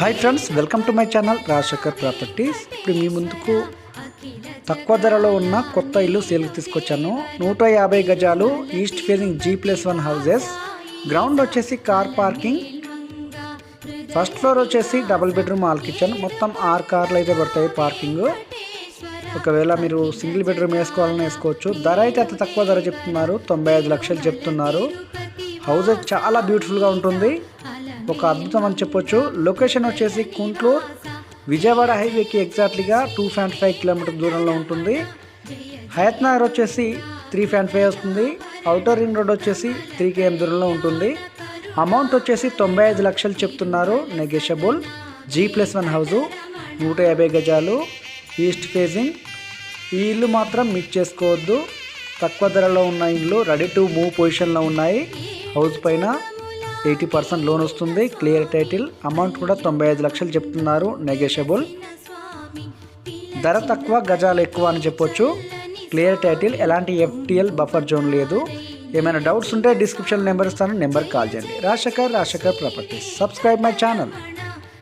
Hi friends welcome to my channel Rajasekhar properties ఇప్పుడు మీ ముందుకు తక్కువ ధరలో ఉన్న కొత్త ఇల్లు సేల్కి తీసుకొచ్చాను. నూట యాభై గజాలు east facing G plus one houses ground వచ్చేసి కార్ పార్కింగ్ ఫస్ట్ ఫ్లోర్ వచ్చేసి డబుల్ బెడ్రూమ్ ఆల్ కిచెన్ మొత్తం ఆరు కార్లు అయితే పడతాయి పార్కింగ్ ఒకవేళ మీరు సింగిల్ బెడ్రూమ్ వేసుకోవాలని వేసుకోవచ్చు. ధర అయితే అతి తక్కువ ధర చెప్తున్నారు. తొంభై ఐదు లక్షలు చెప్తున్నారు. హౌస్ చాలా బ్యూటిఫుల్గా ఉంటుంది. ఒక అద్భుతం అని చెప్పొచ్చు. లొకేషన్ వచ్చేసి కుంట్లూరు. విజయవాడ హైవేకి ఎగ్జాక్ట్లీగా టూ పాయింట్ ఫైవ్ కిలోమీటర్ దూరంలో ఉంటుంది. హయత్ నగర్ వచ్చేసి త్రీ పాయింట్ ఫైవ్ వస్తుంది. అవుటర్ రింగ్ రోడ్ వచ్చేసి త్రీ కేఎం దూరంలో ఉంటుంది. అమౌంట్ వచ్చేసి తొంభై ఐదు లక్షలు చెప్తున్నారు negotiable G plus one house నూట యాభై గజాలు ఈస్ట్ ఫేజింగ్ ఈ ఇల్లు మాత్రం మిక్స్ చేసుకోవద్దు. తక్కువ ధరలో ఉన్న ఇల్లు రెడీ టు మూవ్ పొజిషన్లో ఉన్నాయి. హౌస్ పైన ఎయిటీ పర్సెంట్ లోన్ వస్తుంది. Clear title. అమౌంట్ కూడా తొంభై ఐదు లక్షలు చెప్తున్నారు నెగోషియబుల్. ధర తక్కువ గజాలు ఎక్కువ అని చెప్పొచ్చు. Clear title. ఎలాంటి ఎఫ్టిఎల్ బఫర్ జోన్ లేదు. ఏమైనా డౌట్స్ ఉంటే డిస్క్రిప్షన్ నెంబర్ ఇస్తాను నెంబర్ కాల్ చేయండి. Rajasekhar Rajasekhar properties. Subscribe my channel.